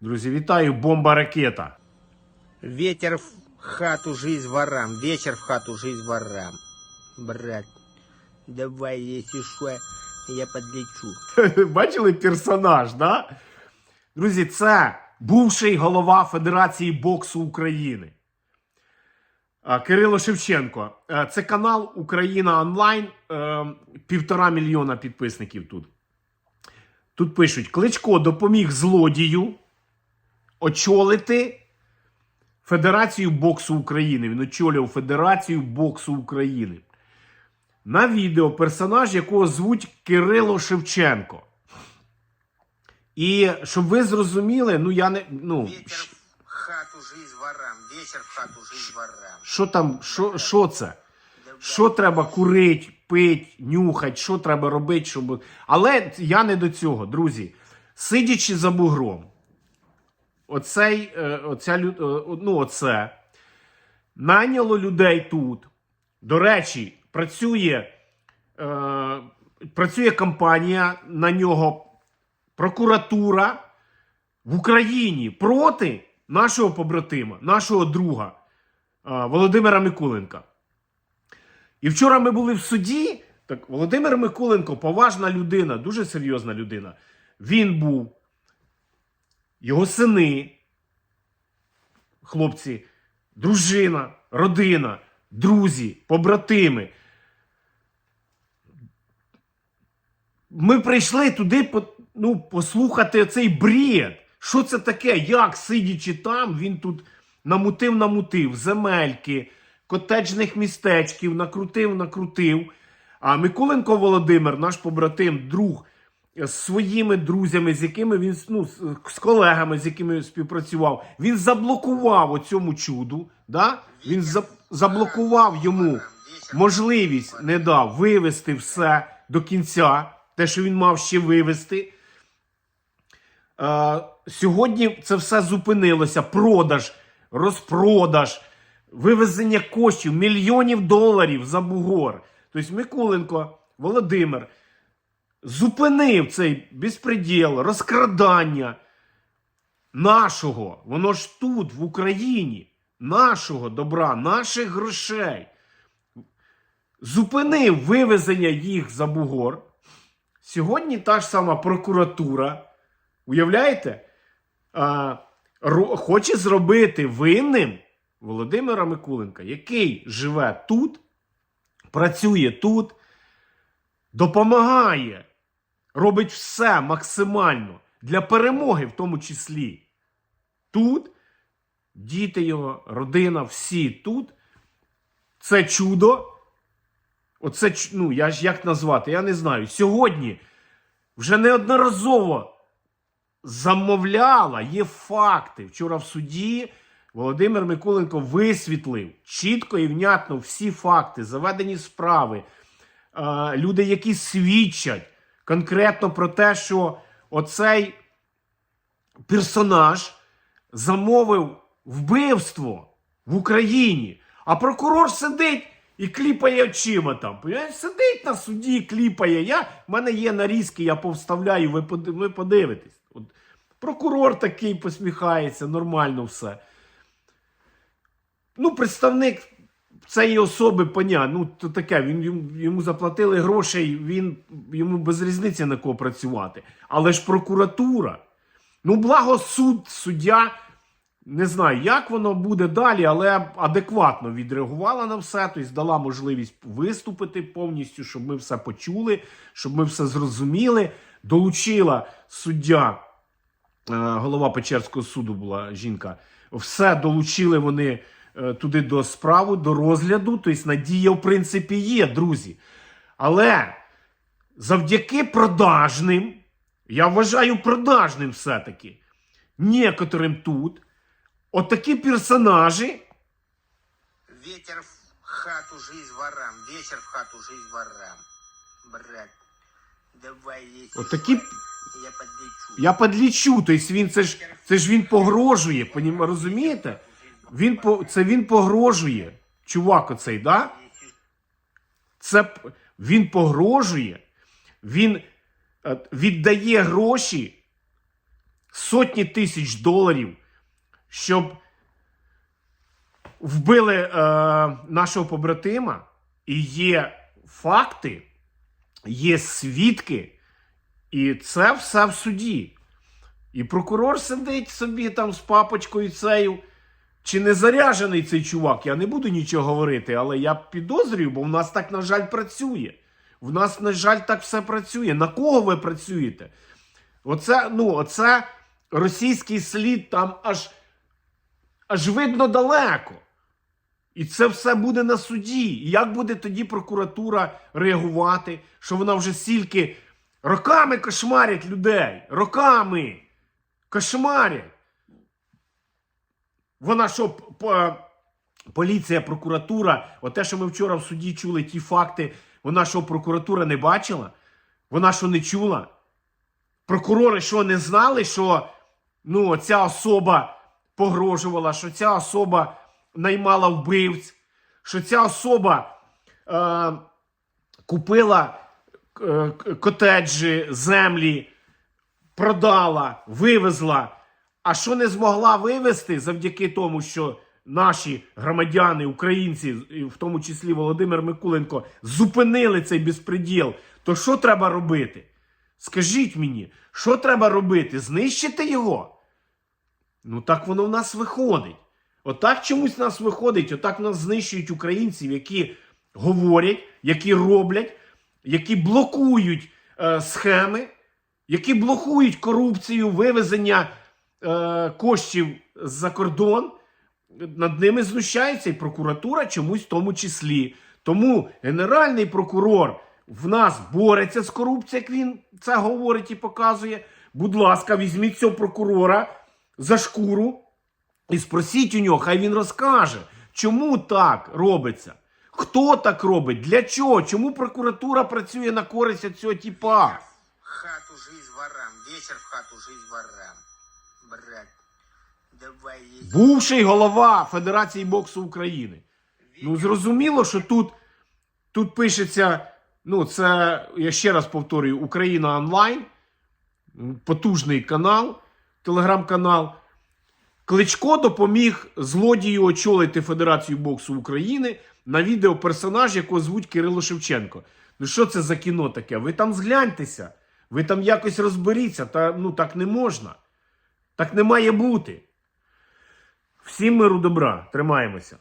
Друзі, вітаю, бомба ракета. Ветер в хату, жизнь ворам. Вечер в хату, жизнь ворам. Брат, давай, если что, я подлечу. Бачили персонаж, да? Друзі, це бувший голова Федерації боксу України. Кирило Шевченко. Це канал Україна Онлайн. Е, Півтора мільйона підписників тут. Тут пишуть: Кличко допоміг злодію очолити Федерацію боксу України. Він очолював Федерацію боксу України. На відео персонаж, якого звуть Кирило Шевченко. І щоб ви зрозуміли, ну я не. Ну, хату, жизнь ворам. Вечер в хату, жизнь ворам. що там, що, що це? Що треба курить, пить, нюхать, що треба робити, щоб. Але я не до цього, друзі. Сидячи за бугром, оцей, е, оця, е, ну, оце, найняло людей тут. До речі, працює, е, працює кампанія на нього, прокуратура в Україні проти нашого побратима, нашого друга Володимира Микуленка. І вчора ми були в суді. Так, Володимир Миколенко, поважна людина, дуже серйозна людина. Він був, його сини, хлопці, дружина, родина, друзі, побратими. Ми прийшли туди ну, послухати цей бред. Що це таке? Як, сидячи там, він тут намутив, намутив, земельки, котеджних містечків, накрутив, накрутив. А Миколенко Володимир, наш побратим, друг, з своїми друзями, з якими він ну, з- колегами, з якими співпрацював, він заблокував оцьому чуду. Да? Він за- заблокував йому можливість не дав вивести все до кінця, те, що він мав ще вивести. Е, сьогодні це все зупинилося. Продаж, розпродаж, вивезення коштів, мільйонів доларів за бугор. Тобто Миколенко Володимир зупинив цей безпреділ, розкрадання нашого, воно ж тут, в Україні, нашого добра, наших грошей. Зупинив вивезення їх за бугор. Сьогодні та ж сама прокуратура, уявляєте, а, хоче зробити винним Володимира Микуленка, який живе тут, працює тут, допомагає, робить все максимально для перемоги, в тому числі. Тут діти його, родина, всі тут. Це чудо. Оце ну, я ж як назвати, я не знаю. Сьогодні вже неодноразово замовляла, є факти. Вчора в суді Володимир Миколенко висвітлив чітко і внятно всі факти, заведені справи, люди, які свідчать конкретно про те, що оцей персонаж замовив вбивство в Україні, а прокурор сидить і кліпає очима там. Сидить на суді, кліпає. Я, в мене є нарізки, я повставляю, ви, ви подивитесь. От, прокурор такий посміхається, нормально все. Ну, представник цієї особи, поня, ну то таке, він йому, заплатили грошей, він йому без різниці на кого працювати. Але ж прокуратура. Ну, благо суд, суддя, не знаю, як воно буде далі, але адекватно відреагувала на все, тобто дала можливість виступити повністю, щоб ми все почули, щоб ми все зрозуміли. Долучила суддя, е, голова Печерського суду була жінка. Все долучили вони туди до справи, до розгляду. Тобто надія, в принципі, є, друзі. Але завдяки продажним, я вважаю продажним все-таки, некоторим тут, отакі персонажі, Ветер в хату, жизнь ворам. Вечер в хату, жизнь ворам. Брат, давай, если отакі, я подлечу. я подлічу, тобто він це ж, це ж він погрожує, розумієте? Він, по- це він погрожує, чувак оцей, да? Це він погрожує, він е, віддає гроші сотні тисяч доларів, щоб вбили е, нашого побратима, і є факти, є свідки, і це все в суді. І прокурор сидить собі там з папочкою цею. Чи не заряжений цей чувак? Я не буду нічого говорити, але я підозрюю, бо в нас так, на жаль, працює. В нас, на жаль, так все працює. На кого ви працюєте? Оце, ну, оце російський слід там аж, аж видно далеко. І це все буде на суді. І як буде тоді прокуратура реагувати, що вона вже стільки роками кошмарять людей? Роками кошмарять. Вона що, поліція, прокуратура, оте, що ми вчора в суді чули, ті факти, вона що, прокуратура не бачила? Вона що не чула? Прокурори що не знали, що ну, ця особа погрожувала, що ця особа наймала вбивць, що ця особа е, купила е, котеджі, землі, продала, вивезла. А що не змогла вивезти завдяки тому, що наші громадяни, українці, в тому числі Володимир Микуленко, зупинили цей безпреділ, то що треба робити? Скажіть мені, що треба робити? Знищити його? Ну так воно в нас виходить. Отак чомусь в нас виходить, отак нас знищують українців, які говорять, які роблять, які блокують е, схеми, які блокують корупцію, вивезення е, коштів за кордон. Над ними знущається і прокуратура чомусь в тому числі. Тому генеральний прокурор в нас бореться з корупцією, як він це говорить і показує. Будь ласка, візьміть цього прокурора за шкуру і спросіть у нього, хай він розкаже, чому так робиться. Хто так робить? Для чого? Чому прокуратура працює на користь цього тіпа? Хату жизнь ворам. Вечер в хату жизнь ворам. Брат, давай. Бувший голова Федерації боксу України. Ну, зрозуміло, що тут, тут пишеться, ну, це, я ще раз повторюю, Україна онлайн, потужний канал, телеграм-канал. Кличко допоміг злодію очолити Федерацію боксу України на відео персонаж, якого звуть Кирило Шевченко. Ну що це за кіно таке? Ви там згляньтеся, ви там якось розберіться, та ну так не можна. Так не має бути. Всім миру добра, тримаємося.